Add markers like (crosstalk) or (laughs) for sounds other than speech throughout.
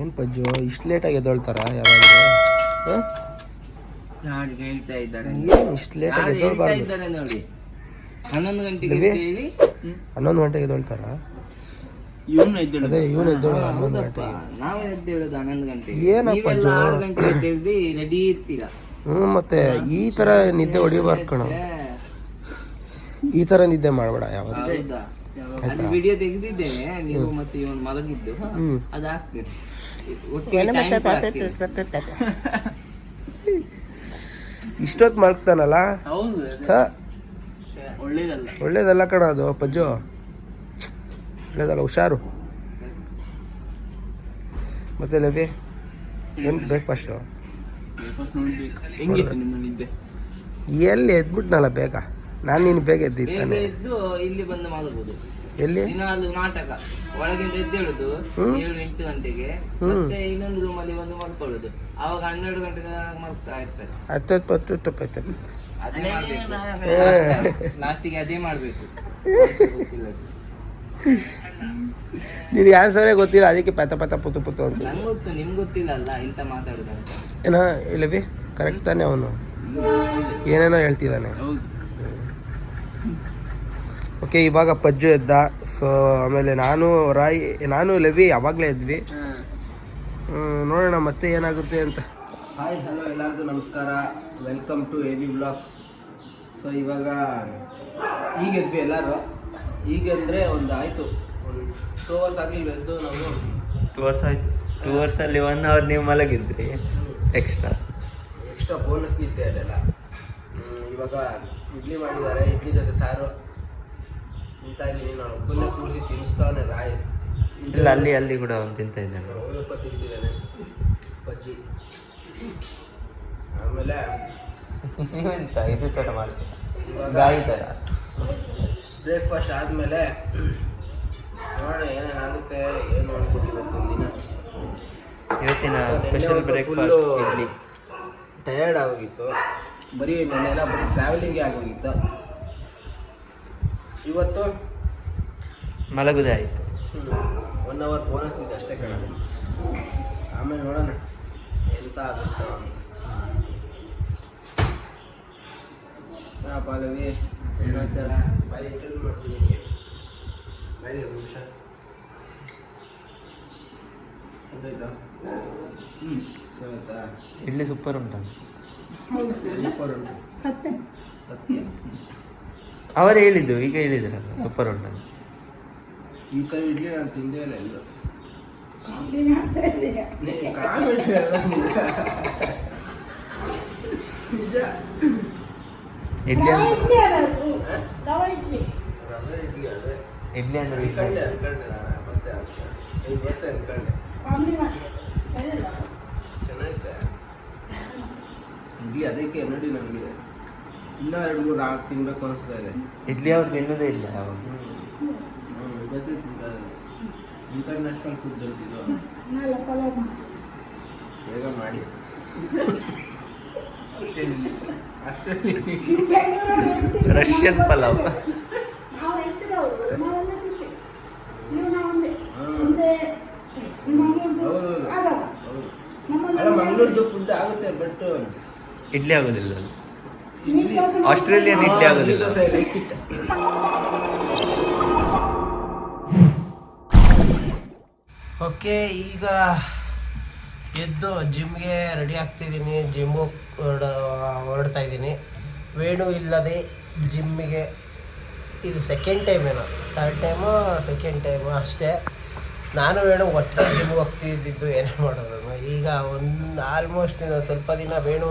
ಏನು ಪಜ್ಜು? ಇಷ್ಟು ಲೇಟಾಗಿ ಎದ್ದೊಳ್ತಾರ ಯಾವಾಗ ಹೇಳ್ತಾ ಇದ್ದಾರೆ? ಏನು ಇಷ್ಟು ಲೇಟಾಗಿ ಯಾರು ಹೇಳ್ತಾ ಎದ್ದೊಳ್ಬಾರ್ದು? ಇದ್ದಾರೆ ನೋಡಿ. ಹನ್ನೊಂದು ಗಂಟೆಗೆ ರವಿ? ಅಂತ ಹೇಳಿ ಹನ್ನೊಂದು ಗಂಟೆಗೆ ಎದ್ದೊಳ್ತಾರ? ಇವನು ಎದ್ದೇಳು ಅದೇ ಇವನು ಎದ್ದೊಳ ಹನ್ನೊಂದು ಗಂಟೆಗೆ. ನಾವೇ ಎದ್ದೇಳೋದು ಹನ್ನೊಂದು ಗಂಟೆಗೆ. ಏನಪ್ಪ ನೀವೆಲ್ಲ ಜೋ? ಆರು ಗಂಟೆಗೆ ಎದ್ದೇಳಿ ರೆಡಿ ಇರ್ತೀರಾ. ಹ್ಞೂ ಮತ್ತೆ ಈ ಥರ ನಿದ್ದೆ ಹೊಡಿಬಾರ್ದು ಕಣ. ಈ ಥರ ನಿದ್ದೆ ಮಾಡಬೇಡ ಯಾವಾಗ ಹೌದಾ? ಅಲ್ಲಿ ವಿಡಿಯೋ ತೆಗೆದಿದ್ದೇನೆ ನೀವು ಮತ್ತೆ ಇವನು ಮಲಗಿದ್ದು ಹ್ಮ್. ಅದು ಹಾಕ್ತೀನಿ ಒಟ್ಟಿಗೆ time ಕೂಡ ಹಾಕ್ತೀನಿ. (laughs) ಇಷ್ಟೊತ್ತು ಒಳ್ಳೇದಲ್ಲ. ಒಳ್ಳೇದಲ್ಲ ಕಣ ಅದು ಪಜ್ಜು ಒಳ್ಳೇದಲ್ಲ ಹುಷಾರು. ಮತ್ತೆ ಲವಿ ಏನು ಬ್ರೇಕ್ಫಾಸ್ಟು ಎಲ್ಲಿ ಎದ್ಬಿಟ್ನಲ್ಲ ಬೇಗ? ನಾನು ನೀನು ಬೇಗ ಎದ್ದಿದ್ದಾನೆ ಎದ್ದು ಇಲ್ಲಿ ಬಂದು ಮಲಗುದು ಎಲ್ಲಿ? ದಿನಾಲು ನಾಟಕ. ಒಳಗಿಂದ ಎದ್ದೇಳುದು. ಏಳು ಎಂಟು ಗಂಟೆಗೆ. ಮತ್ತೆ ಇನ್ನೊಂದು ರೂಮಲ್ಲಿ ಅಲ್ಲಿ ಬಂದು ಮಲ್ಕೊಳ್ಳುದು. ಅವಾಗ ಹನ್ನೆರಡು ಗಂಟೆಗೆ ಮಲ್ತಾ ಇರ್ತಾರೆ. ಹತ್ತು ಹತ್ತು ಮಾಡ್ಬೇಕು. ಲಾಸ್ಟಿಗೆ ಅದೇ ಮಾಡ್ಬೇಕು. ಗೊತ್ತಿಲ್ಲ. ಯಾರು ನಿನಗೆ ಆನ್ಸರೇ ಗೊತ್ತಿಲ್ಲ ಅದಕ್ಕೆ ಪತ ಪತ ಪುತ್ತು ಪುತ್ತು ಅಂತ. ನಂಗ್ ಗೊತ್ತು ನಿಮ್ಗೆ ಗೊತ್ತಿಲ್ಲ ಅಲ್ಲ ಇಂತ ಮಾತಾಡುದಂತ. ಏನೋ ಇಲ್ಲವಿ? ಕರೆಕ್ಟ್ ತಾನೆ ಅವನು. ಏನೇನೋ ಹೇಳ್ತಿದ್ದಾನೆ. ಹೌದು. ಓಕೆ ಇವಾಗ ಪಜ್ಜು ಎದ್ದ. ಸೊ ಆಮೇಲೆ ನಾನು ರಾಯ್ ನಾನು ಲವಿ ಯಾವಾಗಲೇ ಇದ್ವಿ ನೋಡೋಣ ಮತ್ತೆ ಏನಾಗುತ್ತೆ ಅಂತ. ಹಾಯ್ ಹಲೋ ಎಲ್ಲರಿಗೂ ನಮಸ್ಕಾರ. Welcome to A V blogs so ಇವಾಗ ಈಗ ಎದ್ವಿ ಎಲ್ಲರೂ. ಈಗ ಅಂದರೆ ಒಂದು ಆಯಿತು. ಒಂದು ಟೂ ಅವರ್ಸ್ ಆಗಲಿ ಎದ್ದು ನಾವು ಟೂ ಅವರ್ಸ್ ಆಯಿತು. ಟೂ ಅವರ್ಸಲ್ಲಿ ಒನ್ ಅವರ್ ನೀವು ಮಲಗಿದ್ರಿ. ಎಕ್ಸ್ಟ್ರಾ ಎಕ್ಸ್ಟ್ರಾ ಬೋನಸ್ ನಿದ್ದೆ ಅದೆಲ್ಲ. ಇವಾಗ ಇಡ್ಲಿ ಮಾಡಿದ್ದಾರೆ. ಇಡ್ಲಿ ಜೊತೆ ಸಾರು. ತಿಂತಾ ಇದ್ದೀನಿ. ನಾನು ಒಬ್ಬನೇ ಕೂರಿಸಿ ತಿನ್ನಿಸ್ತಾವನೆ ರಾಯ್. ಇಲ್ಲ ಅಲ್ಲಿ ಅಲ್ಲಿ ಕೂಡ ಅವ್ನು ತಿಂತ ಇದ್ದಾನೆ. ಹೋಯಪ್ಪ ತಿಂತಿದ್ದಾನೆ. ಬಜ್ಜಿ ಆಮೇಲೆ ನೀವೆಂತ ಇದು ತರ ಮಾಡ್ತೀರಾ? ಗಾಯಿ ತರ. ಬ್ರೇಕ್ಫಾಸ್ಟ್ ಆದಮೇಲೆ ನೋಡೋಣ ಏನೇನಾಗುತ್ತೆ ಏನು ಇವತ್ತೊಂದು ದಿನ ಇವತ್ತಿನ ಸ್ಪೆಷಲ್ ಬ್ರೇಕ್ಫಾಸ್ಟ್ ಇಡ್ಲಿ. ಟಯರ್ಡ್ ಆಗೋಗಿತ್ತು. ಬರೀ ನೆನ್ನೆಲ್ಲ ಬರೀ ಟ್ರಾವೆಲಿಂಗೇ ಆಗೋಗಿತ್ತು. ಇವತ್ತು? ಮಲಗುದೇ ಆಯ್ತು. ಒನ್ ಅವರ್ ಬೋನಸ್ ಇದೆ ಅಷ್ಟೇ ಕಣ. ಆಮೇಲೆ ನೋಡೋಣ. ಎಂತ ಆಗುತ್ತೋ ಪಾಲವಿ ಏನಾಗ್ತಾರ ಬಾಯಿ ಇಂಟರ್ವ್ಯೂ ಮಾಡ್ತೀನಿ ನಿಮಗೆ. ಬಾಯಿ ನಿಮಿಷ. ಗೊತ್ತಾಯ್ತಾ ಹ್ಞೂ ಗೊತ್ತಾಯ್ತಾ? ಇಡ್ಲಿ ಸೂಪರ್ ಉಂಟು. ಸೂಪರ್ ಉಂಟು. ಸತ್ಯ? ಅವರು ಹೇಳಿದ್ದು ಈಗ ಹೇಳಿದ್ರಲ್ಲ ಸೂಪರ್ ಉಂಟು. ಅಂತ. ಈ ಕೈ ಇಡ್ಲಿ ನಾನು ತಿಂದೇ ಇಲ್ಲ ಎಲ್ಲೂ ನಿಜ. ಇಡ್ಲಿ ರವೆ ಇಡ್ಲಿ ಅದೇ. ಇಡ್ಲಿ. ಅಂದ್ರೆ ಇಡ್ಲಿ. ಅನ್ಕೊಂಡೆ ಅನ್ಕೊಂಡೆ. ನಾನು ಮತ್ತೆ ಅನ್ಕೊಂಡೆ. ಚೆನ್ನಾಗಿದೆ ಇಡ್ಲಿ ಅದಕ್ಕೆ ನೋಡಿ ನನಗೆ ಇನ್ನೂ ಎರಡು ಮೂರು ಆರು ತಿನ್ಬೇಕು ಅನಿಸ್ತಾ ಇದೆ. ಇಡ್ಲಿ ಅವ್ರು ತಿನ್ನೋದೇ ಇಲ್ಲ ಯಾವಾಗ ನಾನು ಇವತ್ತೇ ತಿಂತಾ ಇದ್ದೀನಿ ಇಂಟರ್ನ್ಯಾಷನಲ್ ಫುಡ್ ಅಂತಿದ್ದು ಬೇಗ ಮಾಡಿ. ರಷ್ಯನ್ ಪಲಾವ್. ಮಂಗಳೂರ್ದು ಫುಡ್ ಆಗುತ್ತೆ ಬಟ್ ಇಡ್ಲಿ ಆಗೋದಿಲ್ಲ ಅದು. ಆಸ್ಟ್ರೇಲಿಯನ್ ಇಡ್ಲಿ ಆಗೋದಿಲ್ಲ. ಓಕೆ ಈಗ ಎದ್ದು ಜಿಮ್ಗೆ ರೆಡಿ ಆಗ್ತಿದ್ದೀನಿ. ಜಿಮ್ಮು ಹೊರಡ್ತಾ ಇದ್ದೀನಿ. ವೇಣು ಇಲ್ಲದೆ ಜಿಮ್ಮಿಗೆ ಇದು ಸೆಕೆಂಡ್ ಟೈಮ್ ಏನೋ. ಥರ್ಡ್ ಟೈಮು ಸೆಕೆಂಡ್ ಟೈಮು ಅಷ್ಟೇ. ನಾನು ವೇಣು ಒಟ್ಟಿಗೆ ಜಿಮ್ಗೆ ಹೋಗ್ತಿದ್ದಿದ್ದು ಏನೇ ಮಾಡೋದು ಈಗ ಒಂದು ಆಲ್ಮೋಸ್ಟ್ ಸ್ವಲ್ಪ ದಿನ ವೇಣು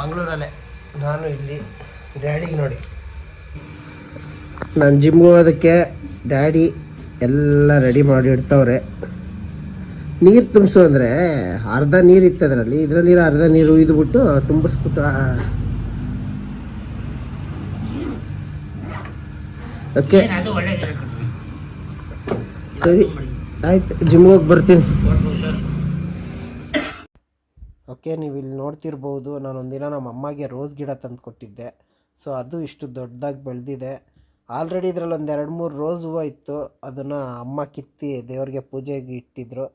ಮಂಗಳೂರಲ್ಲೇ. ನಾನು ಇಲ್ಲಿ ಡ್ಯಾಡಿಗೆ ನೋಡಿ. ನಾನು ಜಿಮ್ಗೆ ಹೋಗೋದಕ್ಕೆ ಡ್ಯಾಡಿ ಎಲ್ಲ ರೆಡಿ ಮಾಡಿ ಇಡ್ತವ್ರೆ. ನೀರು ತುಂಬಿಸು ಅಂದರೆ ಅರ್ಧ ನೀರು ಇತ್ತು ಅದರಲ್ಲಿ. ಇದರಲ್ಲಿ ಅರ್ಧ ನೀರು ಇದ್ಬಿಟ್ಟು ತುಂಬಿಸ್ಬಿಟ್ಟು ಓಕೆ. ಸರಿ ಆಯ್ತು. ಜಿಮ್ಗೆ ಹೋಗಿ ಬರ್ತೀನಿ. ಓಕೆ, ನೀವು ಇಲ್ಲಿ ನೋಡ್ತಿರ್ಬೋದು. ನಾನು ಒಂದಿನ ನಮ್ಮ ಅಮ್ಮಗೆ ರೋಸ್ ಗಿಡ ತಂದು ಕೊಟ್ಟಿದ್ದೆ. ಸೊ, ಅದು ಇಷ್ಟು ದೊಡ್ಡದಾಗಿ ಬೆಳೆದಿದೆ. ಆಲ್ರೆಡಿ ಇದರಲ್ಲಿ ಒಂದು ಎರಡು ಮೂರು ರೋಸ್ ಹೂವು ಇತ್ತು. ಅದನ್ನು ಅಮ್ಮ ಕಿತ್ತಿ ದೇವ್ರಿಗೆ ಪೂಜೆಗೆ ಇಟ್ಟಿದ್ರು.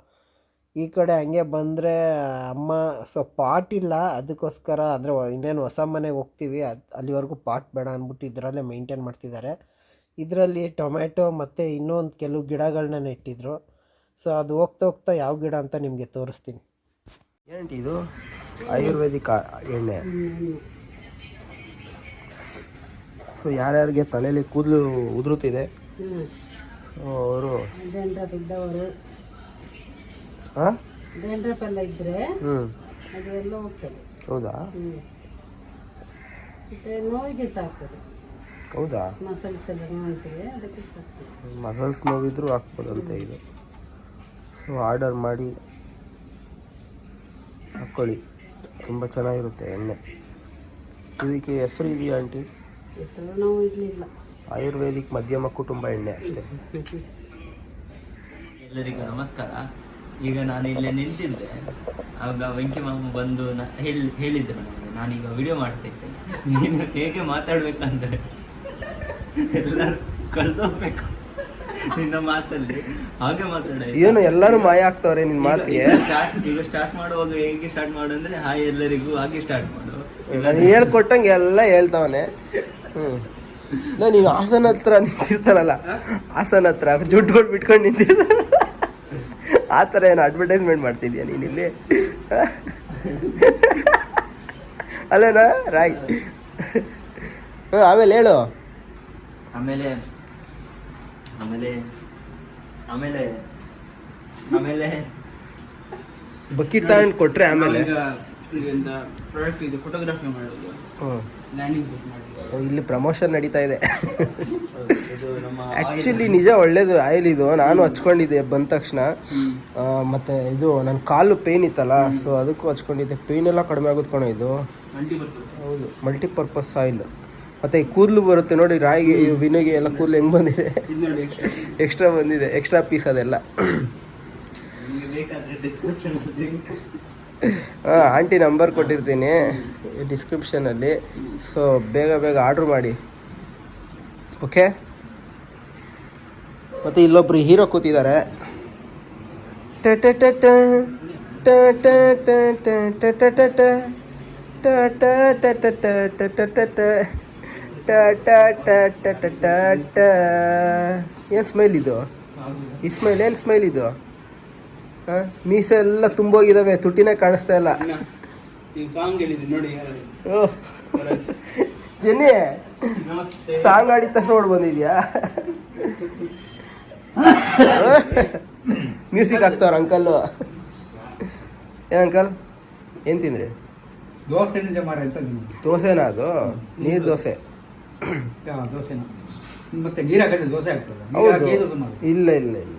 ಈ ಕಡೆ ಹಂಗೆ ಬಂದರೆ ಅಮ್ಮ, ಸೊ, ಪಾಟ್ ಇಲ್ಲ. ಅದಕ್ಕೋಸ್ಕರ ಅಂದರೆ ಇನ್ನೇನು ಹೊಸ ಮನೆಗೆ ಹೋಗ್ತೀವಿ. ಅದು, ಅಲ್ಲಿವರೆಗೂ ಪಾಟ್ ಬೇಡ ಅಂದ್ಬಿಟ್ಟು ಇದರಲ್ಲೇ ಮೇಂಟೈನ್ ಮಾಡ್ತಿದ್ದಾರೆ. ಇದರಲ್ಲಿ ಟೊಮ್ಯಾಟೊ ಮತ್ತು ಇನ್ನೊಂದು ಕೆಲವು ಗಿಡಗಳನ್ನ ನೆಟ್ಟಿದ್ರು ಸೊ, ಅದು ಹೋಗ್ತಾ ಹೋಗ್ತಾ ಯಾವ ಗಿಡ ಅಂತ ನಿಮಗೆ ತೋರಿಸ್ತೀನಿ. ಏನಂಟಿ ಇದು? ಆಯುರ್ವೇದಿಕ್ ಎಣ್ಣೆ. ಸೊ ಯಾರ್ಯಾರಿಗೆ ತಲೆಯಲ್ಲಿ ಕೂದಲು ಉದುರುತ್ತಿದೆ ಅವರು ಡ್ಯಾಂಡ್ರಫ್ ಇದ್ದವರು ಹಾಂ ಡ್ಯಾಂಡ್ರಫ್ ಎಲ್ಲ ಇದ್ರೆ ಹ್ಞೂ ಅದೆಲ್ಲ ಹೋಗ್ತದೆ. ಹೌದಾ? ಹ್ಮ್. ಮತ್ತೆ ನೋವಿಗೆ ಸಾಕ್ತದೆ ಹೌದಾ? ಮಸಲ್ಸ್ ಎಲ್ಲ ನೋವಿಗೆ ಅದಕ್ಕೆ ಸಾಕ್ತದೆ ಮಸಲ್ಸ್ ನೋವಿದ್ರೂ ಹಾಕ್ಬೋದಂತೆ ಇದು. ಸೊ ಆರ್ಡರ್ ಮಾಡಿ ಹಾಕ್ಕೊಳ್ಳಿ ತುಂಬ ಚೆನ್ನಾಗಿರುತ್ತೆ ಎಣ್ಣೆ. ಇದಕ್ಕೆ ಹೆಸರು ಇದೆಯಾ ಆಂಟಿ? ಹೆಸರು ನೋವು ಇರಲಿಲ್ಲ. ಆಯುರ್ವೇದಿಕ್ ಮಧ್ಯಮ ಕುಟುಂಬ ಎಣ್ಣೆ ಅಷ್ಟೇ. ಎಲ್ಲರಿಗೂ ನಮಸ್ಕಾರ. ಈಗ ನಾನು ಇಲ್ಲೇ ನಿಂತಿದ್ದೆ. ಆಗ ವೆಂಕಿ ಮಾಮ ಬಂದು ನ- ಹೇಳಿ ಹೇಳಿದ್ರು ನನಗೆ. ನಾನೀಗ ವಿಡಿಯೋ ಮಾಡ್ತಿದ್ದೆ ನೀನು ಹೇಗೆ ಮಾತಾಡ್ಬೇಕಂದ್ರೆ ಎಲ್ಲರೂ ಕಳ್ದೋಗ್ಬೇಕು ನಿನ್ನ ಮಾತಲ್ಲಿ. ಹಾಗೆ ಮಾತಾಡ ಏನು ಎಲ್ಲರೂ ಮಾಯ ಆಗ್ತವ್ರೆ ನಿನ್ ಮಾತಿಗೆ? ಸ್ಟಾರ್ಟ್ ಈಗ ಸ್ಟಾರ್ಟ್ ಮಾಡುವಾಗ ಹೇಗೆ ಸ್ಟಾರ್ಟ್ ಮಾಡು ಅಂದ್ರೆ ಹಾಯ್ ಎಲ್ಲರಿಗೂ ಹಾಗೆ ಸ್ಟಾರ್ಟ್ ಮಾಡು. ನಾನು ಹೇಳ್ಕೊಟ್ಟಂಗೆ ಎಲ್ಲ ಹೇಳ್ತಾವನೆ ಹ್ಞೂ ಇಲ್ಲ ನೀನು ಹಾಸನ ಹತ್ರ ನಿಂತಿರ್ತಾರಲ್ಲ ಹಾಸನ ಹತ್ರ ಜುಟ್ಗಳು ಬಿಟ್ಕೊಂಡು ನಿಂತಿರ್ತಾರ ಆ ಥರ ಏನು ಅಡ್ವರ್ಟೈಸ್ಮೆಂಟ್ ಮಾಡ್ತಿದ್ಯಾ ನೀನು ಇಲ್ಲಿ? ಅಲ್ಲೇನಾ? ರಾಯ್. ಹ್ಞೂ ಆಮೇಲೆ ಹೇಳು. ಆಮೇಲೆ ಆಮೇಲೆ ಆಮೇಲೆ ಆಮೇಲೆ. ಬಕೆಟ್ ತಗೊಂಡು ಕೊಟ್ರೆ ಆಮೇಲೆ? ಇದರಿಂದ ಪ್ರಾಡಕ್ಟ್ ಇದು ಫೋಟೋಗ್ರಾಫಿ ಮಾಡೋದು. ಹ್ಞೂ ಲ್ಯಾಂಡಿಂಗ್ ಬುಕ್ ಮಾಡೋದು. ಇಲ್ಲಿ ಪ್ರಮೋಷನ್ ನಡೀತಾ ಇದೆ. ಇದು ನಮ್ಮ ಆ್ಯಕ್ಚುಲಿ ನಿಜ ಒಳ್ಳೇದು ಆಯಿಲ್ ಇದು. ನಾನು ಹಚ್ಕೊಂಡಿದ್ದೆ ಬಂದ ತಕ್ಷಣ. ಆ, ಮತ್ತೆ ಇದು ನನ್ನ ಕಾಲು ಪೇನ್ ಇತ್ತಲ್ಲ ಸೊ ಅದಕ್ಕೂ ಹಚ್ಕೊಂಡಿದ್ದೆ. ಪೇನ್ ಎಲ್ಲ ಕಡಿಮೆ ಆಗುತ್ತೆ ಕಣೋ ಇದು. ಬರ್ತದೆ ಹೌದು ಮಲ್ಟಿಪರ್ಪಸ್ ಆಯಿಲ್ ಮತ್ತೆ ಈ ಕೂದಲು ಬರುತ್ತೆ ನೋಡಿ ರಾಯಿಗೆ ವಿನುಗೆ ಎಲ್ಲ ಕೂದಲು ಹೆಂಗ್ ಬಂದಿದೆ ಎಕ್ಸ್ಟ್ರಾ ಬಂದಿದೆ ಎಕ್ಸ್ಟ್ರಾ ಪೀಸ್ ಅದೆಲ್ಲ ಹಾಂ ಆಂಟಿ ನಂಬರ್ ಕೊಟ್ಟಿರ್ತೀನಿ ಡಿಸ್ಕ್ರಿಪ್ಷನಲ್ಲಿ ಸೊ ಬೇಗ ಬೇಗ ಆರ್ಡ್ರ್ ಮಾಡಿ ಓಕೆ ಮತ್ತು ಇಲ್ಲೊಬ್ರು ಹೀರೋ ಕೂತಿದ್ದಾರೆ ಟ ಟ ಟ ಟ ಟ ಟ ಟ ಏನು ಸ್ಮೈಲ್ ಇದು? ಈ ಸ್ಮೈಲ್ ಏನು ಸ್ಮೈಲ್ ಇದು? ಹಾಂ? ಮೀಸೆಲ್ಲ ತುಂಬೋಗಿದ್ದಾವೆ ತುಟ್ಟಿನೇ ಕಾಣಿಸ್ತಾ ಇಲ್ಲ. ಓ. ಸಾಂಗ್ ಆಡಿದ ತಕ್ಷಣ ನೋಡಿ ಬಂದಿದ್ಯಾ? ಮ್ಯೂಸಿಕ್ ಹಾಕ್ತಾವ್ರ ಅಂಕಲ್ ಏನ್ ಅಂಕಲ್ ಏನ್ ತಿಂದ್ರಿ? ದೋಸೆ ದೋಸೆನಾ ಅದು? ನೀರ್ ದೋಸೆ. (clears throat) ದೋಸೆನ ಮತ್ತೆ ನೀರು ಹಾಕಿದ್ರೆ ದೋಸೆ ಆಗ್ತದೆ? ನೀರು ಹೌದು. ಹಾಕಿ ದೋಸೆ ಮಾಡೋದು? ಇಲ್ಲ ಇಲ್ಲ ಇಲ್ಲ.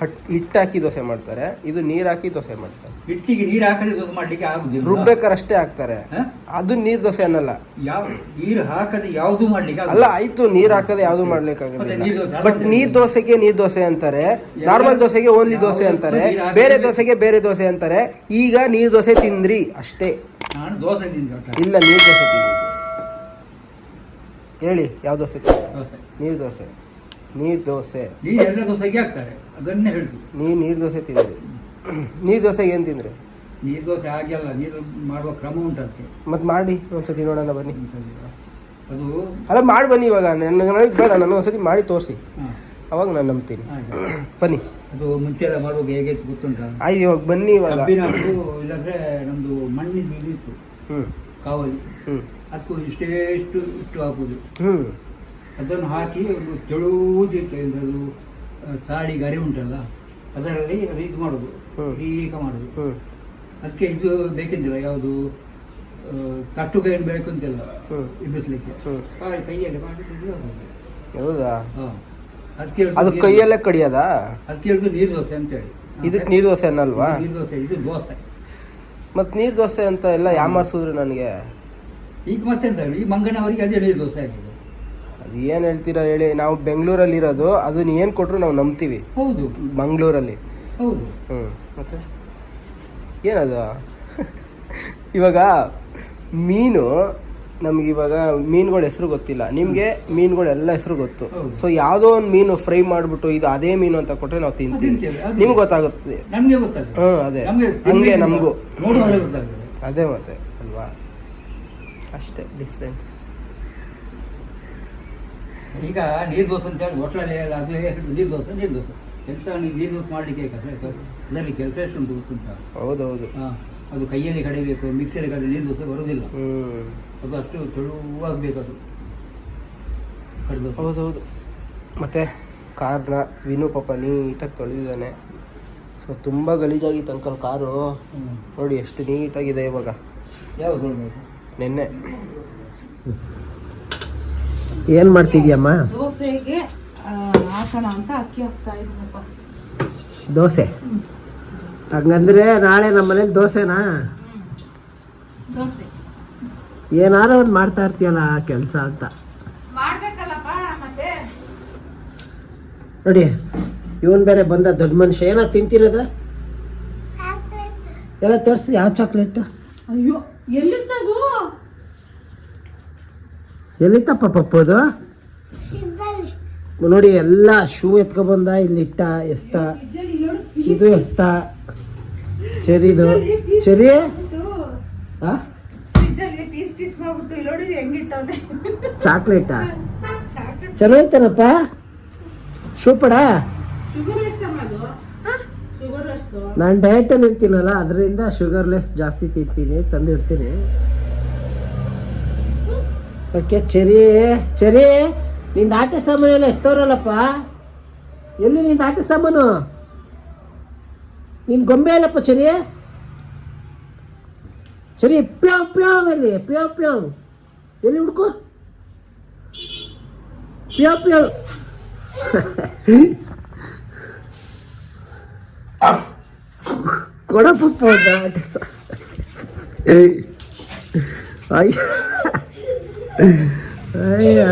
ಹಟ್ ಹಿಟ್ಟು ಹಾಕಿ ದೋಸೆ ಮಾಡ್ತಾರೆ. ಇದು ನೀರು ಹಾಕಿ ದೋಸೆ ಮಾಡ್ತಾರೆ. ಹಿಟ್ಟಿಗೆ ನೀರು ಹಾಕದೆ ದೋಸೆ ಮಾಡ್ಲಿಕ್ಕೆ ಆಗುದಿಲ್ಲ. ರುಬ್ಬೇಕಾರಷ್ಟೇ ಹಾಕ್ತಾರೆ. ಹ? ಅದು ನೀರು ದೋಸೆ ಅನ್ನಲ್ಲ. ಯಾವ ನೀರು ಹಾಕದೆ ಯಾವುದು ಮಾಡ್ಲಿಕ್ಕೆ ಅಲ್ಲ ಆಗುದಿಲ್ಲ. ಆಯ್ತು ನೀರ್ ಹಾಕದೆ ಯಾವ್ದು ಮಾಡ್ಲಿಕ್ಕೆ ನೀರ್ ಮಾಡ್ಲಿಕ್ಕಾಗೋದಿಲ್ಲ ದೋಸೆ ಬಟ್ ನೀರ್ ದೋಸೆಗೆ ನೀರ್ ದೋಸೆ ಅಂತಾರೆ. ನಾರ್ಮಲ್ ದೋಸೆಗೆ ಓನ್ಲಿ ದೋಸೆ ಅಂತಾರೆ. ನೀರ್ ಬೇರೆ ದೋಸೆಗೆ ಬೇರೆ ದೋಸೆ ಅಂತಾರೆ. ಈಗ ನೀರ್ ದೋಸೆ ತಿಂದ್ರಿ ಅಷ್ಟೇ. ನಾನು ದೋಸೆ ತಿಂದೆ ಒಟ್ಟಾರೆ. ಇಲ್ಲ ನೀರ್ ದೋಸೆ ತಿಂದ್ರಿ ಹೇಳಿ ಯಾವ ದೋಸೆ? ನೀರು ದೋಸೆ. ನೀರು ದೋಸೆ. ನೀರ್ ದೋಸೆ. ನೀರು ಎಲ್ಲ ದೋಸೆಗೆ ಹಾಕ್ತಾರೆ ಅದನ್ನೇ ಹೇಳ್ತೀವಿ. ನೀ ನೀರ್ ದೋಸೆ ತಿಂದ್ರಿ. ನೀರು ದೋಸೆಗೆ ಏನು ತಿಂದ್ರಿ? ನೀರು ದೋಸೆ ಆಗಿಲ್ಲ ನೀರು ಮಾಡುವ ಕ್ರಮ ಉಂಟಂತೆ. ಅದಕ್ಕೆ ಮತ್ ಮಾಡಿ ಒಂದ್ಸತಿ ನೋಡೋಣ ಬನ್ನಿ. ಅದು ಅಲ್ಲ ಮಾಡಿ ಬನ್ನಿ ಇವಾಗ. ನನಗೆ ಬೇಡ ನಾನು ಒಂದ್ಸತಿ ಮಾಡಿ ತೋರಿಸಿ. ಅವಾಗ ನಾನು ನಂಬ್ತೀನಿ. ಬನ್ನಿ. ಅದು ಮುಂಚೆ ಎಲ್ಲ ಮಾಡುವಾಗ ಹೇಗೆ ಗೊತ್ತುಂಟ? ಆಯ್ತು ಇವಾಗ ಬನ್ನಿ ಇವಾಗ. ಇಲ್ಲಾಂದ್ರೆ ನಮ್ದು ಮಣ್ಣಿನ ಇದು ಇತ್ತು. ಹ್ಞೂ ಕಾವಲಿ. ಹ್ಮ್. ಅದಕ್ಕೂ ಇಷ್ಟೇ ಇಷ್ಟು ಇಟ್ಟು ಹಾಕುದು. ಹ್ಮ್. ಅದನ್ನು ಹಾಕಿ ಒಂದು ತೆಳುವುದಿತ್ತು ಅದು ತಾಳಿ ಗರಿ ಉಂಟಲ್ಲ ಅದರಲ್ಲಿ ಅದು ಇದು ಮಾಡೋದು ಈಗ ಮಾಡೋದು. ಹ್ಮ್. ಅದಕ್ಕೆ ಇದು ಬೇಕಂತಿಲ್ಲ ಯಾವುದು ತಟ್ಟುಗೈನ್ ಬೇಕು ಅಂತಿಲ್ಲ ಇಬ್ಬಿಸ್ಲಿಕ್ಕೆ ಕೈಯಲ್ಲಿ ಮಾಡಿ ಇದು ಹಾಕೋದು. ಹೌದಾ? ಹಾ. ಅದಕ್ಕೆ ಅದು ಕೈಯಲ್ಲೇ ಕಡಿಯೋದಾ? ಅದಕ್ಕೆ ಹೇಳಿದ್ರು ನೀರು ದೋಸೆ ಅಂತೇಳಿ. ಇದಕ್ಕೆ ನೀರು ದೋಸೆ ಅನ್ನಲ್ವಾ ನೀರು ದೋಸೆ ಇದು ದೋಸೆ. ಮತ್ತೆ ನೀರ್ ದೋಸೆ ಅಂತ ಎಲ್ಲ ಯಾಮಾರಿಸಿದ್ರು ನನಗೆ? ಈಗ ಮತ್ತೆಂತ ಹೇಳಿ? ಈ ಮಂಗನವರಿಗೆ ಅದೇ ನೀರು ದೋಸೆ ಆಗಿದೆ ಅದು ಏನ್ ಹೇಳ್ತೀರಾ ಹೇಳಿ ನಾವು ಬೆಂಗಳೂರಲ್ಲಿ ಇರೋದು ಅದನ್ನ ಏನ್ ಕೊಟ್ರು ನಾವು ನಂಬ್ತೀವಿ. ಹೌದು. ಮಂಗಳೂರಲ್ಲಿ. ಹೌದು. ಹ್ಮ್ ಮತ್ತೆ? ಏನದು? ಇವಾಗ ಮೀನು ನಮ್ಗೆ ಇವಾಗ ಮೀನುಗಳ ಹೆಸರು ಗೊತ್ತಿಲ್ಲ. ನಿಮಗೆ ಮೀನುಗಳೆಲ್ಲ ಹೆಸರು ಗೊತ್ತು. ಸೊ ಯಾವುದೋ ಒಂದು ಮೀನು ಫ್ರೈ ಮಾಡಿಬಿಟ್ಟು ಇದು ಅದೇ ಮೀನು ಅಂತ ಕೊಟ್ಟರೆ ನಾವು ತಿಂತೀವಿ. ನಿಮ್ಗೆ ಗೊತ್ತಾಗುತ್ತೆ. ಹ್ಞೂ ಅದೇ. ಹಂಗೆ ನಮಗೂ. ಅದೇ ಮತ್ತೆ. ಅಷ್ಟೇ ಡಿಫ್ರೆನ್ಸ್ ಈಗ ನೀರು ದೋಸೆ ಅಂತ ಹೇಳಿ ಹೋಟ್ಲಲ್ಲಿ ಎಲ್ಲ ಅದು ನೀರು ದೋಸೆ ನೀರು ದೋಸೆ. ಕೆಲಸ ನೀವು ನೀರು ದೋಸೆ ಮಾಡಲಿಕ್ಕೆ ಅದರಲ್ಲಿ ಕೆಲಸ ಎಷ್ಟು ಉಂಟು ಗೊತ್ತುಂಟ ಹೌದೌದು. ಹಾಂ ಅದು ಕೈಯಲ್ಲಿ ಕಡಿಬೇಕು ಮಿಕ್ಸಿಯಲ್ಲಿ ಕಡೆ ನೀರು ದೋಸೆ ಬರೋದಿಲ್ಲ. ಅದು ಅಷ್ಟು ತೆಳುವಾಗಬೇಕು ಅದು. ಕಡಿದು ಹೌದೌದು. ಮತ್ತೆ ಕಾರ್ನ ವಿನು ಪಾಪ ನೀಟಾಗಿ ತೊಳೆದಿದ್ದಾನೆ. ಸೊ ತುಂಬ ಗಲೀಜಾಗಿತ್ತು ಅಂಕಲ್ ಕಾರು. ನೋಡಿ ಎಷ್ಟು ನೀಟಾಗಿದೆ ಇವಾಗ. ಯಾವಾಗ ನಿನ್ನೆ. ಏನು ಮಾಡ್ತಿದ್ಯಮ್ಮ? ದೋಸೆಗೆ ಆ, ಹಾಕೋಣ ಅಂತ ಅಕ್ಕಿ ಹಾಕ್ತಾ ಇದ್ದೀನಪ್ಪ ದೋಸೆ? ಹಂಗಂದ್ರೆ ನಾಳೆ ನಮ್ಮ ಮನೇಲಿ ದೋಸೆನಾ? ದೋಸೆ. ಏನಾರೋ ಒಂದು ಮಾಡ್ತಾ ಇರ್ತೀಯಲ್ಲ ಕೆಲಸ ಅಂತ. ಮಾಡ್ಬೇಕಲ್ಲಪ್ಪ ಮತ್ತೆ? ನೋಡಿ ಇವನ್ ಬೇರೆ ಬಂದ ದೊಡ್ಡ ಮನುಷ್ಯ. ಏನೋ ತಿಂತಿರೋದ? ಎಲ್ಲ ತೋರಿಸಿ ಯಾವ ಚಾಕ್ಲೇಟ್ ಅಯ್ಯೋ ಎಲ್ಲಿತ್ತದು ಎಲ್ಲಿತ್ತಪ್ಪ ಪಪ್ಪದು ನೋಡಿ ಎಲ್ಲ ಶೂ ಎತ್ಕೊಬಂದ ಇಲ್ಲಿ ಇಟ್ಟ ಎಸ್ತ. ಇದು ಎಸ್ತ. ಚೆರಿದು ಚೆರಿ? ಚಾಕ್ಲೇಟ ಶೂ ಪಡ? ಅದು ನಾನು ಡಯಟಲ್ಲಿ ಇರ್ತೀನಲ್ಲ ಅದರಿಂದ ಶುಗರ್ಲೆಸ್ ಜಾಸ್ತಿ ತಿಂತೀನಿ ತಂದು ಇಡ್ತೀನಿ ಓಕೆ ಚರಿ ಚರಿ. ನಿಂದು ಆಟ ಸಾಮಾನು ಎಲ್ಲ ಎಸ್ತವ್ರಲ್ಲಪ್ಪ ಎಲ್ಲಿ ನಿಂದು ಆಟ ಸಾಮಾನು? ನಿನ್ ಗೊಂಬೆ ಅಲ್ಲಪ್ಪ ಚರಿ? ಚರಿ ಪ್ಯಾವ್ ಪ್ಯಾವ್ ಎಲ್ಲಿ ಪ್ಯಾವ್ ಪ್ಯಾವ್ ಎಲ್ಲಿ ಹುಡ್ಕೋ? ಪ್ಯಾವ್ ಪ್ಯಾವ್ ಕೊಡಪ್ಪ ಆಟ. ಅಯ್ಯ. ಅಯ್ಯ.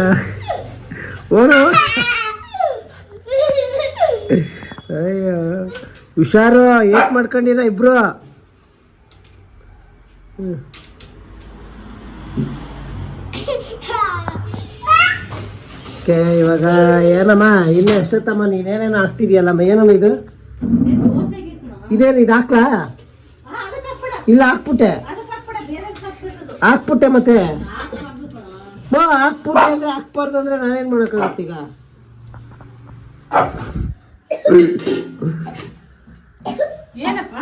ಓಡು. ಅಯ್ಯೋ. ಹುಷಾರು ಏಟ್ ಮಾಡ್ಕೊಂಡಿರ ಇಬ್ರು. ಓಕೆ ಇವಾಗ ಏನಮ್ಮ ಇನ್ನು ಎಷ್ಟೊತ್ತಮ್ಮ? ಏನೇನು ಹಾಕ್ತಿದ್ಯಲ್ಲಮ್ಮ ಏನಮ್ಮ ಇದು? ಇದೇನು ಇದು ಹಾಕ್ಲಾ? ಇಲ್ಲ ಹಾಕ್ಬಿಟ್ಟೆ. ಹಾಕ್ಬಿಟ್ಟೆ ಮತ್ತೆ? ಹೋ ಹಾಕ್ಬಿಟ್ಟೆ ಅಂದ್ರೆ ಹಾಕ್ಬಾರ್ದು ಅಂದ್ರೆ ನಾನೇನ್ ಮಾಡಕ್ಕಾಗತ್ತೆ ಈಗ? ಏನಪ್ಪ?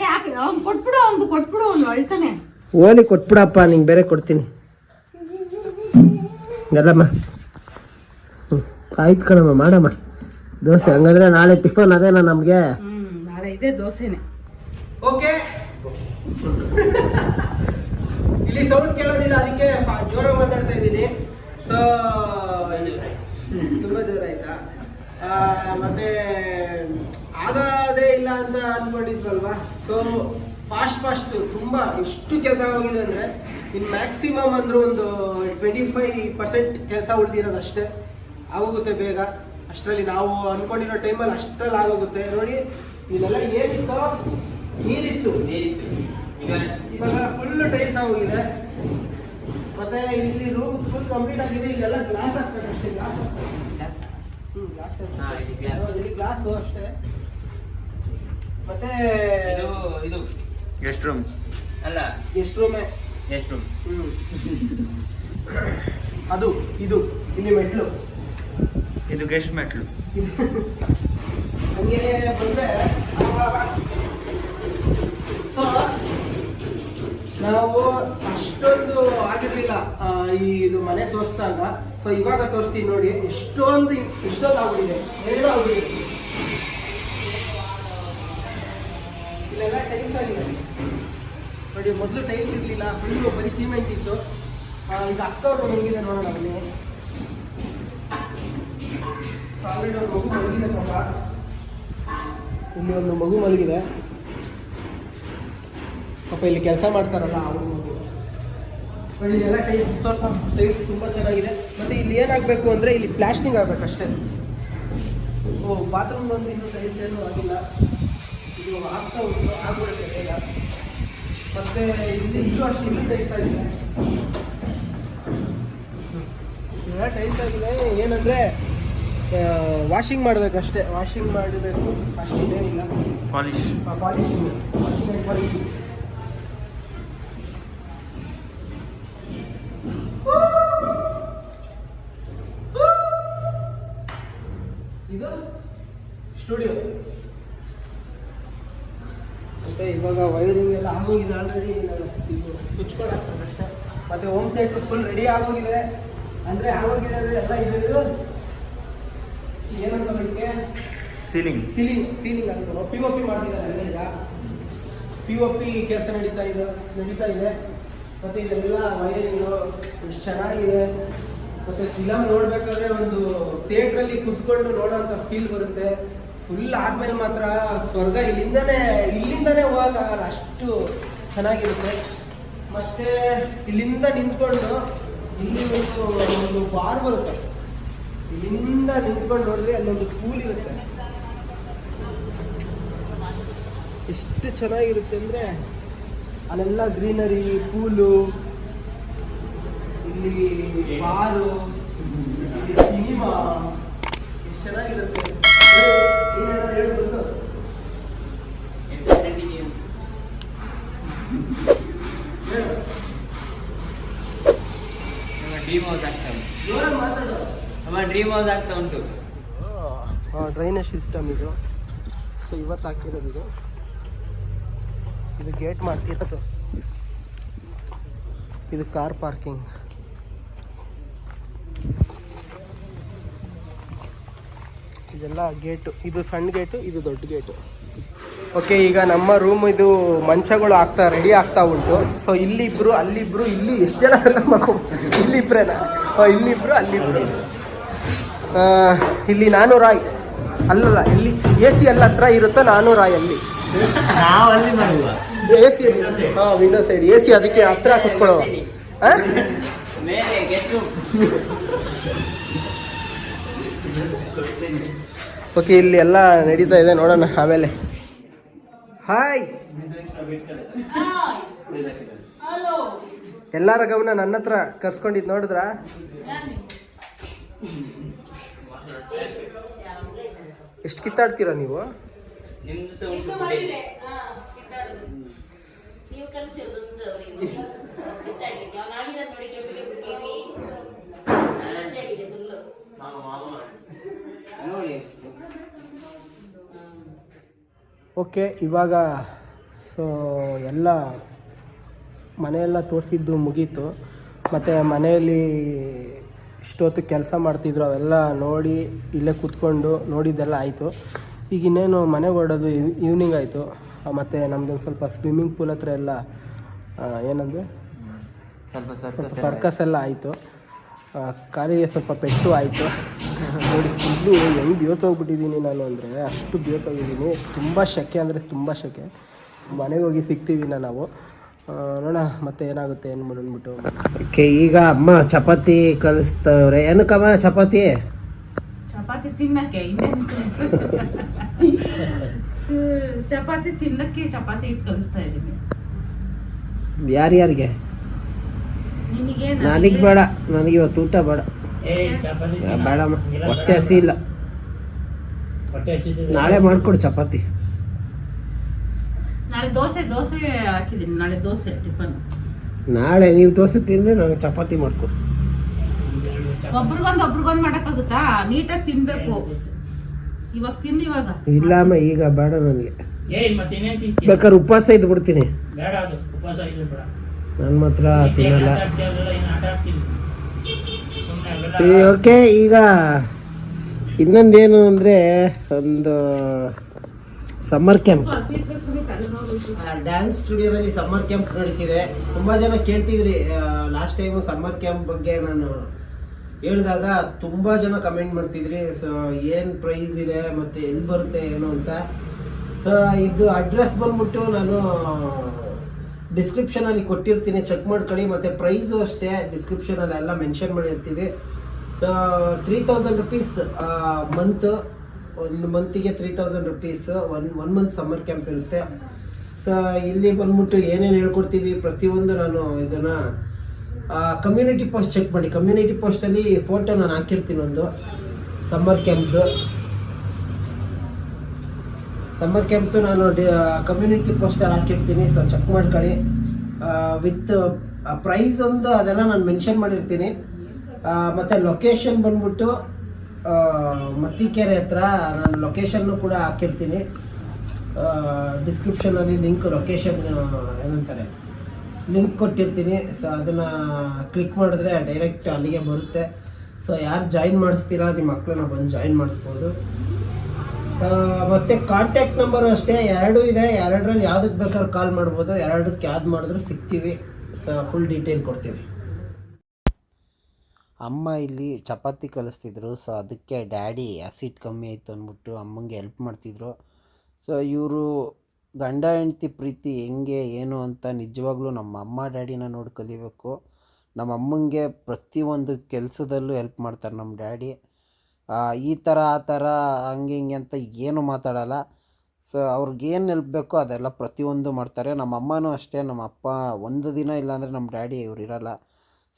ಏ ಹಾಕಿ ಅವ್ನು ಕೊಟ್ಬಿಡು ಅವ್ನು ಕೊಟ್ಬಿಡು ಅವ್ನು ಅಳ್ತಾನೆ. ಓಲಿ ಕೊಟ್ಬಿಡಪ್ಪ ನಿಂಗೆ ಬೇರೆ ಕೊಡ್ತೀನಿ. ಎಲ್ಲಮ್ಮ ಹ್ಞೂ ಆಯ್ತು ಕಣಮ್ಮ ಮಾಡಮ್ಮ. ದೋಸೆ ಹಂಗಂದ್ರೆ ನಾಳೆ ಟಿಫನ್ ಅದೇನಾ ನಮಗೆ? ನಾಳೆ ಇದೆ ದೋಸೆನೆ. ಓಕೆ ಇಲ್ಲಿ ಸೌಂಡ್ ಕೇಳೋದಿಲ್ಲ, ಅದಕ್ಕೆ ಜೋರ ಮಾತಾಡ್ತಾ ಇದ್ದೀನಿ. ಸೊ ತುಂಬ ಜೋರ ಆಯ್ತಾ? ಮತ್ತೆ ಆಗದೇ ಇಲ್ಲ ಅಂತ ಅನ್ಕೊಂಡಿದ್ವಲ್ವಾ? ಸೊ ಫಾಸ್ಟ್ ಫಾಸ್ಟ್ ತುಂಬ ಎಷ್ಟು ಕೆಲಸ ಆಗಿದೆ ಅಂದರೆ ಇನ್ನು ಮ್ಯಾಕ್ಸಿಮಮ್ ಅಂದ್ರೆ ಒಂದು ಟ್ವೆಂಟಿ ಫೈವ್ ಪರ್ಸೆಂಟ್ ಕೆಲಸ ಉಳಿದಿರೋದು ಅಷ್ಟೇ. ಆಗೋಗುತ್ತೆ ಬೇಗ. ಅಷ್ಟರಲ್ಲಿ ನಾವು ಅನ್ಕೊಂಡಿರೋ ಟೈಮಲ್ಲಿ ಅಷ್ಟರಲ್ಲಿ ಆಗೋಗುತ್ತೆ. ನೋಡಿ ಇದೆಲ್ಲ ಏನಿತ್ತು? ನೀರಿತ್ತು. ನೀರಿತ್ತು. ಇವಾಗ ಫುಲ್ ಟೈಲ್ಸ್ ಆಗೋಗಿದೆ ಮತ್ತೆ ಇಲ್ಲಿ ರೂಮ್ ಫುಲ್ ಕಂಪ್ಲೀಟ್ ಆಗಿದೆ ಇಲ್ಲೆಲ್ಲ ಗ್ಲಾಸ್ ಹಾಕ್ಬೇಕು ಅಷ್ಟೇ ಗ್ಲಾಸ್ ಹ್ಮ್ ಗ್ಲಾಸ್ ಹಾ, ಇದು glass. ಇಲ್ಲಿ ಗ್ಲಾಸ್ ಅಷ್ಟೇ. ಮತ್ತೆ ಇದು ಇದು. ಗೆಸ್ಟ್ ರೂಮ್ ಅಲ್ಲ. ಗೆಸ್ಟ್ ರೂಮೇ ಗೆಸ್ಟ್ ರೂಮ್ ಅದು ಇದು ಇಲ್ಲಿ ಮೆಟ್ಲು. ಇದು ಗೆಸ್ಟ್ ಮೆಟ್ಲು. (laughs) ಹಂಗೆ ಬಂದ್ರೆ ನಾವು ಅಷ್ಟೊಂದು ಆಗಿರ್ಲಿಲ್ಲ. ಈ ಇದು ಮನೆ ತೋರಿಸಿದಾಗ. ಸೊ ಇವಾಗ ತೋರಿಸ್ತೀನಿ ನೋಡಿ. ಎಷ್ಟೊಂದು ಇಷ್ಟೊಂದು ಆಗ್ಬಿಟ್ಟಿದೆ. ಎರಡು ಆಗ್ಬಿಟ್ಟಿದೆ. ಇಲ್ಲೆಲ್ಲ ಆಗಿದೆ ನೋಡಿ, ಮೊದಲು ಟೈಲ್ಸ್ ಇರಲಿಲ್ಲ. ಫುಲ್ಲು ಬರೀ ಸಿಮೆಂಟ್ ಇತ್ತು. ಈಗ ಅಕ್ಕವ್ರು ಹೆಂಗಿದೆ ನೋಡೋಣ ಅಲ್ಲಿ ಮಗು ಮಲಗಿದೆ ಪಾಪ. ಇಲ್ಲಿ ಒಂದು ಮಗು ಮಲಗಿದೆ. ಪಾಪ ಇಲ್ಲಿ ಕೆಲಸ ಮಾಡ್ತಾರಲ್ಲ ಅವರು ನೋಡಿ. ಎಲ್ಲ ಟೈಲ್ಸ್ ಸ್ವಲ್ಪ ಟೈಲ್ಸ್ ತುಂಬ ಚೆನ್ನಾಗಿದೆ. ಮತ್ತು ಇಲ್ಲಿ ಏನಾಗಬೇಕು ಅಂದರೆ ಇಲ್ಲಿ ಪ್ಲಾಸ್ಟಿಂಗ್ ಆಗಬೇಕಷ್ಟೇ. ಓ ಬಾತ್ರೂಮ್ ಒಂದು ಇನ್ನೂ ಟೈಲ್ಸ್ ಏನೂ ಆಗಿಲ್ಲ. ಇದು ಆಗ್ತಾ ಉಂಟು ಆಗ್ಬಿಡುತ್ತೆ ಬೇಗ. ಮತ್ತು ಇಲ್ಲಿ ಇಲ್ಲೂ ಅಷ್ಟು ಇಲ್ಲಿ ಟೈಲ್ಸ್ ಆಗಿದೆ. ಟೈಲ್ಸ್ ಆಗಿದೆ. ಏನಂದರೆ ವಾಷಿಂಗ್ ಮಾಡಬೇಕಷ್ಟೇ. ವಾಷಿಂಗ್ ಮಾಡಬೇಕು. ಅಷ್ಟೇನಿಲ್ಲ polish polishing washing and polishing studio. ಮತ್ತೆ ಇವಾಗ ವೈರಿಂಗ್ ಎಲ್ಲ ಆಗೋಗಿದೆ ಆಲ್ರೆಡಿ ಇದು ಸ್ವಿಚ್ಗಳಾಗ್ತದೆ ಅಷ್ಟೇ ಮತ್ತೆ ಹೋಮ್ ಥಿಯೇಟರ್ ಫುಲ್ ರೆಡಿ ಆಗೋಗಿದೆ. ಅಂದರೆ ಆಗೋಗಿದೆ ಅಂದರೆ ಎಲ್ಲ ಇದ್ರು ಏನಂತ ಅದಕ್ಕೆ ಸೀಲಿಂಗ್ ಸೀಲಿಂಗ್ ಸೀಲಿಂಗ್ ಅಂತ. ಪಿ ಒ ಪಿ ಮಾಡ್ತಿದ್ದಾರೆ ಎಲ್ಲ ಈಗ. ಪಿ ಒ ಪಿ ಕೆಲಸ ನಡೀತಾ ಇದೆ ನಡೀತಾ ಇದೆ. ಮತ್ತು ಇದೆಲ್ಲ ವೈರಿಂಗು ಎಷ್ಟು ಚೆನ್ನಾಗಿದೆ. ಮತ್ತು ಫಿಲಮ್ ನೋಡಬೇಕಾದ್ರೆ ಒಂದು ಥಿಯೇಟ್ರಲ್ಲಿ ಕುತ್ಕೊಂಡು ನೋಡೋಂಥ ಫೀಲ್ ಬರುತ್ತೆ. ಫುಲ್ ಆದ್ಮೇಲೆ ಮಾತ್ರ ಸ್ವರ್ಗ ಇಲ್ಲಿಂದನೇ ಇಲ್ಲಿಂದನೇ ಹೋಗೋಕ್ಕಾಗಲ್ಲ ಅಷ್ಟು ಚೆನ್ನಾಗಿರುತ್ತೆ. ಮತ್ತೆ ಇಲ್ಲಿಂದ ನಿಂತ್ಕೊಂಡು ಇಲ್ಲಿ ಒಂದು ಬಾರ್ ಬರುತ್ತೆ. ಇಲ್ಲಿಂದ ನಿಂತ್ಕೊಂಡು ನೋಡಿದ್ರೆ ಅಲ್ಲೊಂದು ಪೂಲ್ ಇರುತ್ತೆ. ಎಷ್ಟು ಚೆನ್ನಾಗಿರುತ್ತೆ ಅಂದರೆ ಅಲ್ಲೆಲ್ಲ ಗ್ರೀನರಿ ಕೂಲು ಇಲ್ಲಿ ಬಾರು, ಇಲ್ಲಿ ಸಿನಿಮಾ, ಎಷ್ಟು ಚೆನ್ನಾಗಿರುತ್ತೆ. ಡ್ರೀಮ್ ಅಮ್ಮ ಡ್ರೀಮ್ ಉಂಟು ಡ್ರೈನೇಜ್ ಸಿಸ್ಟಮ್ ಇದು ಸೊ ಇವತ್ತು ಹಾಕಿರೋದು ಇದು ಇದು ಗೇಟ್ ಮಾಡ್ತಿರೋದು ಇದು ಕಾರ್ ಪಾರ್ಕಿಂಗ್ ಇದೆಲ್ಲ ಗೇಟು. ಇದು ಸಣ್ಣ ಗೇಟು ಇದು ದೊಡ್ಡ ಗೇಟು. ಓಕೆ ಈಗ ನಮ್ಮ ರೂಮ್ ಇದು ಮಂಚಗಳು ಆಗ್ತಾ ರೆಡಿ ಆಗ್ತಾ ಉಂಟು. ಸೊ ಇಲ್ಲಿಬ್ರು ಅಲ್ಲಿಬ್ರು ಇಲ್ಲಿ ಎಷ್ಟು ಜನ ಮಕ್ಕಳು ಇಲ್ಲಿಬ್ರೇನ? ಇಲ್ಲಿಬ್ರು ಅಲ್ಲಿಬ್ರು. ಇಲ್ಲಿ ನಾನು ರಾಯ್. ಅಲ್ಲಲ್ಲ ಇಲ್ಲಿ ಎ ಸಿ ಎಲ್ಲ ಹತ್ರ ಇರುತ್ತೋ ನಾನು ರಾಯ್ ಅಲ್ಲಿ. ಎ ಸಿ ಹಾಂ ವಿಂಡೋ ಸೈಡ್ ಎ ಸಿ ಅದಕ್ಕೆ ಹತ್ರ ಹಾಕಿಸ್ಕೊಳ್ಳೋ ಮೇಲೆ ಗೆಸ್ಟ್ ರೂಮ್ ಓಕೆ ಇಲ್ಲಿ ಎಲ್ಲ ನಡೀತಾ ಇದೆ ನೋಡೋಣ ಆಮೇಲೆ. ಹಾಯ್ ಎಲ್ಲರ ಗಮನ ನನ್ನ ಹತ್ರ ಕರ್ಸ್ಕೊಂಡಿದ್ ನೋಡಿದ್ರ? ಎಷ್ಟು ಕಿತ್ತಾಡ್ತೀರಾ ನೀವು ನಿಮ್ದು ಸಹ ಉಂಟು ಬಿಡಿ. ನೀವು ಕಲಿಸಿ ಒಂದೊಂದು ಅವರಿಗೆ ಕಿತ್ತಾಡ್ಲಿಕ್ಕೆ ಅವ್ನು ಆಡಿದ ನೋಡಿ ಕೆಂಪಿಗೆ ಟಿವಿ ಆಗಿದೆ ಫುಲ್ಲು ಮಾಮ ಮಾಮ ನೋಡಿ ಓಕೆ ಇವಾಗ ಸೊ ಎಲ್ಲ ಮನೆಯೆಲ್ಲ ತೋರಿಸಿದ್ದು ಮುಗೀತು. ಮತ್ತು ಮನೆಯಲ್ಲಿ ಇಷ್ಟೊತ್ತು ಕೆಲಸ ಮಾಡ್ತಿದ್ರು ಅವೆಲ್ಲ ನೋಡಿ ಇಲ್ಲೇ ಕೂತ್ಕೊಂಡು ನೋಡಿದ್ದೆಲ್ಲ ಆಯಿತು. ಈಗ ಇನ್ನೇನು ಮನೆಗೆ ಹೊರಡೋದು ಈವ್ನಿಂಗ್ ಆಯಿತು. ಮತ್ತು ನಮ್ಮದೊಂದು ಸ್ವಲ್ಪ ಸ್ವಿಮ್ಮಿಂಗ್ ಪೂಲ್ ಹತ್ರ ಎಲ್ಲ ಏನಂದರೆ ಸ್ವಲ್ಪ ಸರ್ಕಸ್ ಎಲ್ಲ ಆಯಿತು. ಕಾಲಿಗೆ ಸ್ವಲ್ಪ ಪೆಟ್ಟು ಆಯಿತು. ನೋಡಿ ಫುಲ್ಲು ಹೆಂಗೆ ಹೋಗ್ಬಿಟ್ಟಿದ್ದೀನಿ ನಾನು ಅಂದರೆ ಅಷ್ಟು ಬಿಯೋತೋಗಿದ್ದೀನಿ ತುಂಬ ಶೆಕೆ ಅಂದರೆ ತುಂಬ ಶೆಕೆ. ಮನೆಗೆ ಹೋಗಿ ಸಿಗ್ತೀವಿ ನಾವು. ನೋಡ ನೋಡೋಣ ಮತ್ತೆ ಏನಾಗುತ್ತೆ ಏನು ಅಂದ್ಬಿಟ್ಟು. ಓಕೆ ಈಗ ಅಮ್ಮ ಚಪಾತಿ ಕಲಿಸ್ತವ್ರೆ. ಏನಕ್ಕಮ್ಮ ಚಪಾತಿ? ಚಪಾತಿ ತಿನ್ನಕ್ಕೆ ಇನ್ನೇನು (laughs) ಚಪಾತಿ ತಿನ್ನಕ್ಕೆ ಚಪಾತಿ ಇಟ್ಟು ಕಲಿಸ್ತಾ ಇದ್ದೀನಿ. ಯಾರ್ಯಾರಿಗೆ? ನನಗೆ ಬೇಡ ನನಗೆ? ಇವತ್ತು ಊಟ ಬೇಡ. ಬೇಡಮ್ಮ ಹೊಟ್ಟೆ ಹಸಿ ಇಲ್ಲ ನಾಳೆ ಮಾಡ್ಕೊಡು ಚಪಾತಿ. ನಾಳೆ ದೋಸೆ ದೋಸೆ ಹಾಕಿದ್ದೀನಿ. ನಾಳೆ ದೋಸೆ ಟಿಫನ್. ನಾಳೆ ನೀವು ದೋಸೆ ತಿಂದ್ರೆ ನಾನು ಚಪಾತಿ ಮಾಡ್ಕೊಡು. ಒಬ್ರಿಗೊಂದು ಒಬ್ರಿಗೊಂದು ಮಾಡಕ್ಕಾಗುತ್ತಾ? ನೀಟಾಗಿ ತಿನ್ಬೇಕು. ಇವಾಗ ತಿಂದು ಇವಾಗ. ಇಲ್ಲ ಅಮ್ಮ ಈಗ ಬೇಡ ನನಗೆ? ಬೇಕಾದ್ರೆ ಉಪವಾಸ ಇದ್ಬಿಡ್ತೀನಿ. ನನ್ನ ಮಾತ್ರ ತಿನ್ನಲ್ಲ ಆಟ ಆಡ್ತೀಯಲ್ಲ, ಏನು ಆಟ ಆಡ್ತೀನಿ ಸುಮ್ಮನೆ ಅವೆಲ್ಲ ಓಕೆ ಈಗ ಇನ್ನೊಂದೇನು ಅಂದರೆ ಒಂದು ಸಮ್ಮರ್ ಕ್ಯಾಂಪ್ ಡ್ಯಾನ್ಸ್ ಸ್ಟುಡಿಯೋದಲ್ಲಿ ಸಮ್ಮರ್ ಕ್ಯಾಂಪ್ ನಡೀತಿದೆ. ತುಂಬ ಜನ ಕೇಳ್ತಿದ್ರಿ ಲಾಸ್ಟ್ ಟೈಮು ಸಮ್ಮರ್ ಕ್ಯಾಂಪ್ ಬಗ್ಗೆ ನಾನು ಹೇಳಿದಾಗ ತುಂಬ ಜನ ಕಮೆಂಟ್ ಮಾಡ್ತಿದ್ರಿ. ಸೊ ಏನು ಪ್ರೈಸ್ ಇದೆ ಮತ್ತು ಎಲ್ಲಿ ಬರುತ್ತೆ ಏನು ಅಂತ. ಸೊ ಇದು ಅಡ್ರೆಸ್ ಬಂದ್ಬಿಟ್ಟು ನಾನು ಡಿಸ್ಕ್ರಿಪ್ಷನಲ್ಲಿ ಕೊಟ್ಟಿರ್ತೀನಿ. ಚೆಕ್ ಮಾಡ್ಕೊಳ್ಳಿ ಮತ್ತು ಪ್ರೈಸು ಅಷ್ಟೇ ಡಿಸ್ಕ್ರಿಪ್ಷನಲ್ಲಿ ಎಲ್ಲ ಮೆನ್ಷನ್ ಮಾಡಿರ್ತೀವಿ. So three thousand rupees month ಒಂದು ಮಂತಿಗೆ three thousand rupees one one month summer camp ಇರುತ್ತೆ. ಸೊ ಇಲ್ಲಿ ಬಂದ್ಬಿಟ್ಟು ಏನೇನು ಹೇಳ್ಕೊಡ್ತೀವಿ, ಪ್ರತಿಯೊಂದು ನಾನು ಇದನ್ನು ಕಮ್ಯುನಿಟಿ ಪೋಸ್ಟ್ ಚೆಕ್ ಮಾಡಿ. ಕಮ್ಯುನಿಟಿ ಪೋಸ್ಟಲ್ಲಿ ಫೋಟೋ ನಾನು ಹಾಕಿರ್ತೀನಿ ಒಂದು. ಸಮ್ಮರ್ ಕ್ಯಾಂಪ್ದು ಸಮ್ಮರ್ ಕ್ಯಾಂಪ್ದು ನಾನು ಕಮ್ಯುನಿಟಿ ಪೋಸ್ಟಲ್ಲಿ ಹಾಕಿರ್ತೀನಿ. ಸೊ ಚೆಕ್ ಮಾಡ್ಕೊಳ್ಳಿ. ವಿತ್ ಪ್ರೈಸ್ ಒಂದು ಅದೆಲ್ಲ ನಾನು ಮೆನ್ಷನ್ ಮಾಡಿರ್ತೀನಿ. ಮತ್ತೆ ಲೊಕೇಶನ್ ಬಂದ್ಬಿಟ್ಟು ಮತ್ತಿಕೆರೆ ಹತ್ರ ನಾನು ಲೊಕೇಶನ್ನು ಕೂಡ ಹಾಕಿರ್ತೀನಿ. ಡಿಸ್ಕ್ರಿಪ್ಷನಲ್ಲಿ ಲಿಂಕ್ ಲೊಕೇಶನ್ ಏನಂತಾರೆ? ಲಿಂಕ್ ಕೊಟ್ಟಿರ್ತೀನಿ. ಸೊ ಅದನ್ನು ಕ್ಲಿಕ್ ಮಾಡಿದ್ರೆ ಡೈರೆಕ್ಟ್ ಅಲ್ಲಿಗೆ ಬರುತ್ತೆ. ಸೊ ಯಾರು ಜಾಯಿನ್ ಮಾಡಿಸ್ತೀರಾ ನಿಮ್ಮ ಮಕ್ಕಳನ್ನ ಬಂದು ಜಾಯಿನ್ ಮಾಡಿಸ್ಬೋದು. ಮತ್ತೆ ಕಾಂಟ್ಯಾಕ್ಟ್ ನಂಬರು ಅಷ್ಟೇ, ಎರಡು ಇದೆ. ಎರಡರಲ್ಲಿ ಯಾವುದಕ್ಕೆ ಬೇಕಾದ್ರೂ ಕಾಲ್ ಮಾಡ್ಬೋದು. ಎರಡಕ್ಕೆ ಯಾವ್ದು ಮಾಡಿದ್ರು ಸಿಗ್ತೀವಿ. ಸೊ ಫುಲ್ ಡೀಟೇಲ್ ಕೊಡ್ತೀವಿ. ಅಮ್ಮ ಇಲ್ಲಿ ಚಪಾತಿ ಕಲಿಸ್ತಿದ್ರು ಸೊ ಅದಕ್ಕೆ ಡ್ಯಾಡಿ ಆ್ಯಸಿಡ್ ಕಮ್ಮಿ ಆಯಿತು ಅಂದ್ಬಿಟ್ಟು ಅಮ್ಮಂಗೆ ಹೆಲ್ಪ್ ಮಾಡ್ತಿದ್ರು. ಸೊ ಇವರು ಗಂಡ ಹೆಂಡತಿ ಪ್ರೀತಿ ಹೆಂಗೆ, ಏನು ಅಂತ ನಿಜವಾಗ್ಲೂ ನಮ್ಮ ಅಮ್ಮ ಡ್ಯಾಡಿನ ನೋಡಿ ಕಲಿಬೇಕು. ನಮ್ಮ ಅಮ್ಮಂಗೆ ಪ್ರತಿಯೊಂದು ಕೆಲಸದಲ್ಲೂ ಹೆಲ್ಪ್ ಮಾಡ್ತಾರೆ ನಮ್ಮ ಡ್ಯಾಡಿ. ಈ ಥರ ಆ ಥರ ಹಂಗೆ, ಹಿಂಗೆ ಅಂತ ಏನು ಮಾತಾಡಲ್ಲ. ಸೊ ಅವ್ರಿಗೇನು ಹೆಲ್ಪ್ ಬೇಕೋ ಅದೆಲ್ಲ ಪ್ರತಿಯೊಂದು ಮಾಡ್ತಾರೆ. ನಮ್ಮ ಅಮ್ಮನೂ ಅಷ್ಟೇ, ನಮ್ಮ ಅಪ್ಪ ಒಂದು ದಿನ ಇಲ್ಲಾಂದರೆ ನಮ್ಮ ಡ್ಯಾಡಿ ಇವ್ರು ಇರಲ್ಲ.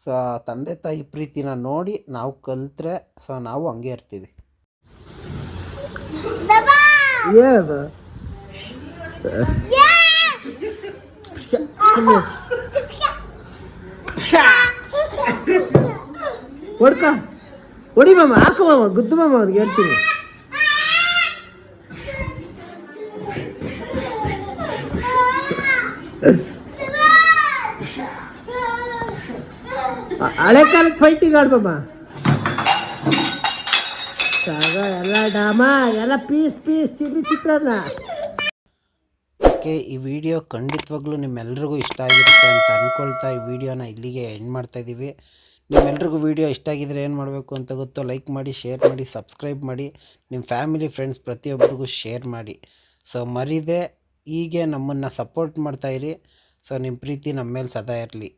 ಸೊ ತಂದೆ ತಾಯಿ ಪ್ರೀತಿನ ನೋಡಿ ನಾವು ಕಲಿತ್ರೆ ಸೊ ನಾವು ಹಂಗೆ ಇರ್ತೀವಿ. ಏನದು? ಹೊಡ್ಕ. ಹೊಡಿ ಮಾಮ ಹಾಕು ಮಾಮ ಗುದ್ದು ಮಾಮ ಅವ್ರಿಗೆ ಹೇಳ್ತೀನಿ. ಹಳೆ ಕಾಲದ ಫೈಟಿಂಗ್ ಆಡ್ಬಮ್ಮ ಎಲ್ಲ ಡಾಮ, ಎಲ್ಲ ಪೀಸ್ ಪೀಸ್ ಚಿಲ್ಲಿ ಓಕೆ, ಈ ವಿಡಿಯೋ ಖಂಡಿತವಾಗ್ಲೂ ನಿಮ್ಮೆಲ್ರಿಗೂ ಇಷ್ಟ ಆಗಿರುತ್ತೆ ಅಂತ ಅಂದ್ಕೊಳ್ತಾ ಈ ವಿಡಿಯೋನ ಇಲ್ಲಿಗೆ ಎಂಡ್ ಮಾಡ್ತಾ ಇದ್ದೀವಿ ನಿಮ್ಮೆಲ್ರಿಗೂ ವಿಡಿಯೋ ಇಷ್ಟ ಆಗಿದ್ರೆ ಏನು ಮಾಡಬೇಕು ಅಂತ ಗೊತ್ತೋ ಲೈಕ್ ಮಾಡಿ ಶೇರ್ ಮಾಡಿ ಸಬ್ಸ್ಕ್ರೈಬ್ ಮಾಡಿ ನಿಮ್ಮ ಫ್ಯಾಮಿಲಿ ಫ್ರೆಂಡ್ಸ್ ಪ್ರತಿಯೊಬ್ಬರಿಗೂ ಶೇರ್ ಮಾಡಿ. ಸೊ ಮರಿದೆ, ಹೀಗೆ ನಮ್ಮನ್ನು ಸಪೋರ್ಟ್ ಮಾಡ್ತಾಯಿರಿ ಸೊ ನಿಮ್ಮ ಪ್ರೀತಿ ನಮ್ಮ ಮೇಲೆ ಸದಾ ಇರಲಿ.